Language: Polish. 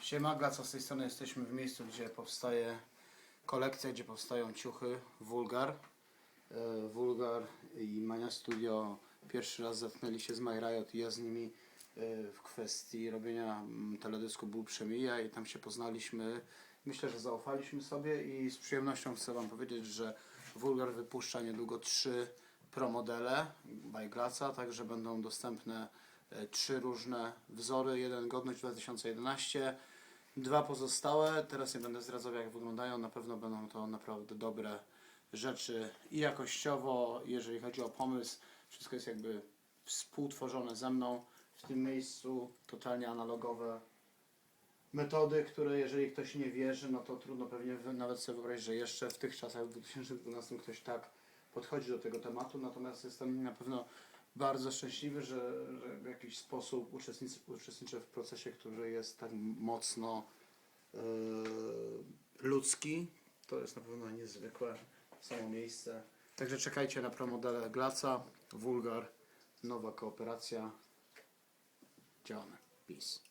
Siema, Glaco, z tej strony jesteśmy w miejscu, gdzie powstaje kolekcja, gdzie powstają ciuchy Vulgar. E, Vulgar i Mania Studio pierwszy raz zetknęli się z My Riot i ja z nimi e, w kwestii robienia mm, teledysku Ból Przemija i tam się poznaliśmy. Myślę, że zaufaliśmy sobie i z przyjemnością chcę Wam powiedzieć, że Vulgar wypuszcza niedługo trzy promodele by Glaca, także będą dostępne e, trzy różne wzory. Jeden Godność 2011, dwa pozostałe. Teraz nie będę zdradzał jak wyglądają. Na pewno będą to naprawdę dobre rzeczy i jakościowo, jeżeli chodzi o pomysł. Wszystko jest jakby współtworzone ze mną w tym miejscu, totalnie analogowe metody, które jeżeli ktoś nie wierzy, no to trudno pewnie nawet sobie wyobrazić, że jeszcze w tych czasach, w 2012 ktoś tak podchodzi do tego tematu, natomiast jestem na pewno bardzo szczęśliwy, że, że w jakiś sposób uczestniczę, uczestniczę w procesie, który jest tak mocno yy, ludzki. To jest na pewno niezwykłe samo miejsce. Także czekajcie na promodele Glaca, Vulgar, nowa kooperacja. Działamy. Peace.